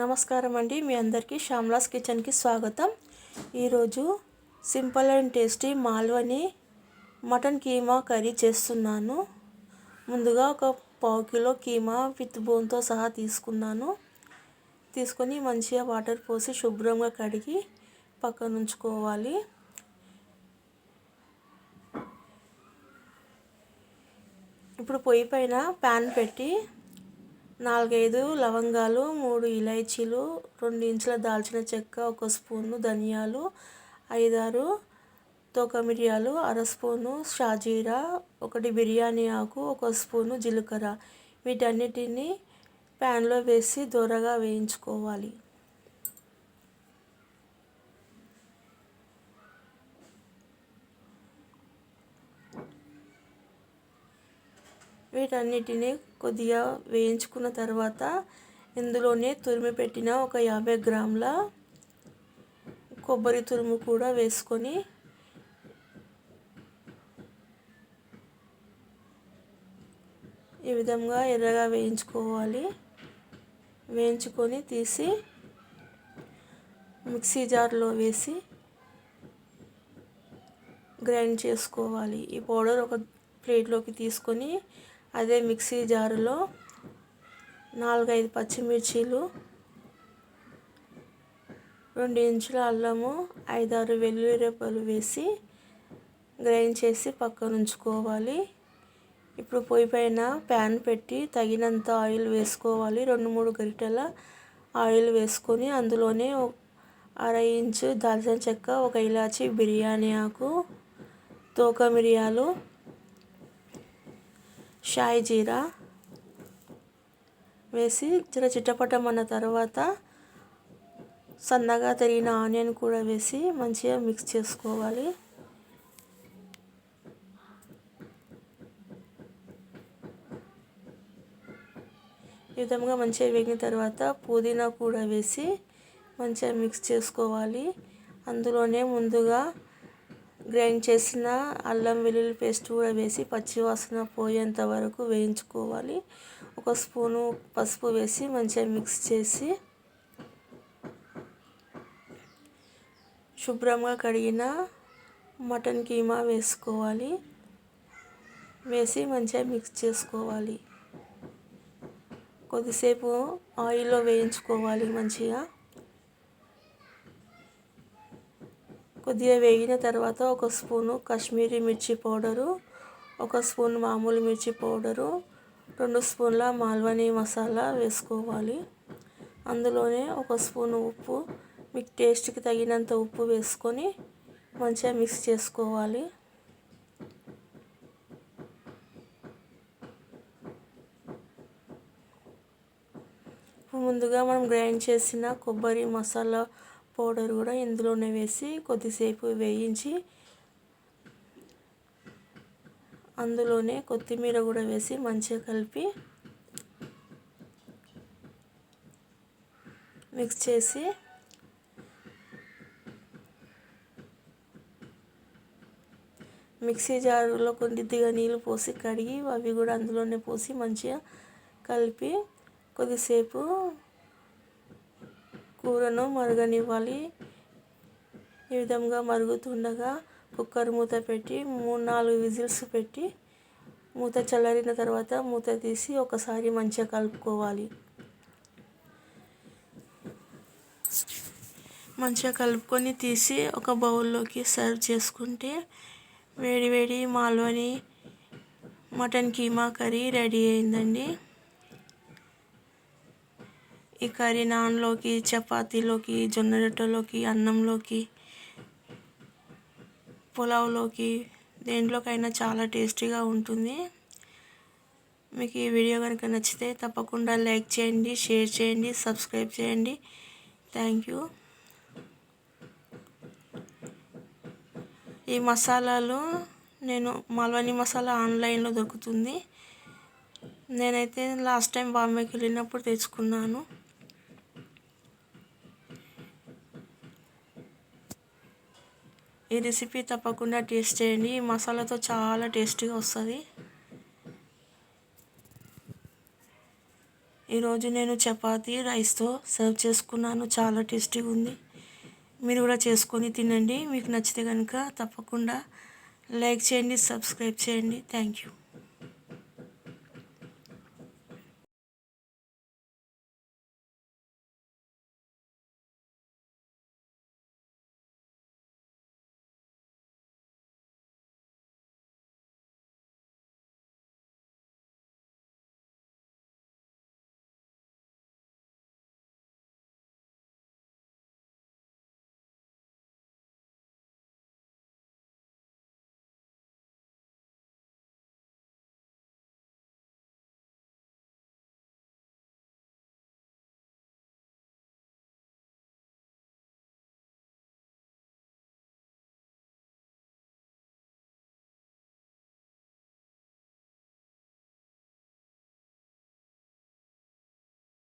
నమస్కారం అండి మీ అందరికీ శ్యామ్లాస్ కిచెన్కి స్వాగతం. ఈరోజు simple and tasty Malvani mutton keema curry చేస్తున్నాను. ముందుగా ఒక పావు కిలో కీమా విత్ బోన్తో సహా తీసుకున్నాను. తీసుకొని మంచిగా వాటర్ పోసి శుభ్రంగా కడిగి పక్కన ఉంచుకోవాలి. ఇప్పుడు పొయ్యి పైన ప్యాన్ పెట్టి నాలుగైదు లవంగాలు మూడు ఇలైచీలు రెండు ఇంచుల దాల్చిన చెక్క ఒక స్పూను ధనియాలు ఐదారు తోక మిరియాలు అర స్పూను షాజీరా ఒకటి బిర్యానీ ఆకు ఒక స్పూను జీలకర్ర. వీటన్నిటిని ప్యాన్లో వేసి దూరగా వేయించుకోవాలి. వీటన్నిటిని కొద్దిగా వేయించుకున్న తర్వాత ఇందులోనే తురిమి పెట్టిన ఒక యాభై గ్రాముల కొబ్బరి తురుము కూడా వేసుకొని ఈ విధంగా ఎర్రగా వేయించుకోవాలి. వేయించుకొని తీసి మిక్సీ జార్లో వేసి గ్రైండ్ చేసుకోవాలి. ఈ పౌడర్ ఒక ప్లేట్లోకి తీసుకొని అదే మిక్సీ జారులో నాలుగైదు పచ్చిమిర్చీలు రెండు ఇంచుల అల్లము ఐదారు వెల్లుల్లి రెప్పలు వేసి గ్రైండ్ చేసి పక్కన ఉంచుకోవాలి. ఇప్పుడు పొయ్యి పైన ప్యాన్ పెట్టి తగినంత ఆయిల్ వేసుకోవాలి. రెండు మూడు గరిటెల ఆయిల్ వేసుకొని అందులోనే అర ఇంచు దాల్చిన చెక్క ఒక ఇలాచి బిర్యానీ ఆకు తోక మిరియాలు షాయి జీరా వేసి చిన్న చిట్టపట్టమన్న తర్వాత సన్నగా తరిగిన ఆనియన్ కూడా వేసి మంచిగా మిక్స్ చేసుకోవాలి. ఈ విధంగా మంచిగా వేగిన తర్వాత పుదీనా కూడా వేసి మంచిగా మిక్స్ చేసుకోవాలి. అందులోనే ముందుగా గ్రైండ్ చేసిన అల్లం వెల్లుల్లి పేస్ట్ కూడా వేసి పచ్చివాసన పోయేంత వరకు వేయించుకోవాలి. ఒక స్పూను పసుపు వేసి మంచిగా మిక్స్ చేసి శుభ్రంగా కడిగిన మటన్ కీమా వేసుకోవాలి. వేసి మంచిగా మిక్స్ చేసుకోవాలి. కొద్దిసేపు ఆయిల్లో వేయించుకోవాలి మంచిగా. కొద్దిగా వేగిన తర్వాత ఒక స్పూను కాశ్మీరీ మిర్చి పౌడరు ఒక స్పూన్ మామూలు మిర్చి పౌడరు రెండు స్పూన్ల మాల్వనీ మసాలా వేసుకోవాలి. అందులోనే ఒక స్పూను ఉప్పు మీకు టేస్ట్కి తగినంత ఉప్పు వేసుకొని మంచిగా మిక్స్ చేసుకోవాలి. ముందుగా మనం గ్రైండ్ చేసిన కొబ్బరి మసాలా పౌడర్ కూడా ఇందులోనే వేసి కొద్దిసేపు వేయించి అందులోనే కొత్తిమీర కూడా వేసి మంచిగా కలిపి మిక్స్ చేసి మిక్సీ జారులో కొద్దిగా నీళ్ళు పోసి కడిగి అవి కూడా అందులోనే పోసి మంచిగా కలిపి కొద్దిసేపు కూరను మరగనివ్వాలి. ఈ విధంగా మరుగుతుండగా కుక్కర్ మూత పెట్టి మూడు నాలుగు విజిల్స్ పెట్టి మూత చల్లారిన తర్వాత మూత తీసి ఒకసారి మంచిగా కలుపుకోవాలి. మంచిగా కలుపుకొని తీసి ఒక బౌల్లోకి సర్వ్ చేసుకుంటే వేడి వేడి Malvani mutton keema curry ready అయిందండి. ఈ కర్రీ నాన్లోకి చపాతీలోకి జొన్న రొట్టెలోకి అన్నంలోకి పులావ్లోకి దేంట్లోకైనా చాలా టేస్టీగా ఉంటుంది. మీకు ఈ వీడియో కనుక నచ్చితే తప్పకుండా లైక్ చేయండి షేర్ చేయండి సబ్స్క్రైబ్ చేయండి. Thank you. ఈ మసాలాలు నేను మల్వని మసాలా ఆన్లైన్లో దొరుకుతుంది. నేనైతే లాస్ట్ టైం బాంబేకి వెళ్ళినప్పుడు తెచ్చుకున్నాను. ఈ రెసిపీ తప్పకుండా టేస్ట్ చేయండి. ఈ మసాలాతో చాలా టేస్టీగా వస్తుంది. ఈరోజు నేను చపాతి రైస్తో సర్వ్ చేసుకున్నాను. చాలా టేస్టీగా ఉంది. మీరు కూడా చేసుకొని తినండి. మీకు నచ్చితే కనుక తప్పకుండా లైక్ చేయండి సబ్స్క్రైబ్ చేయండి. Thank you.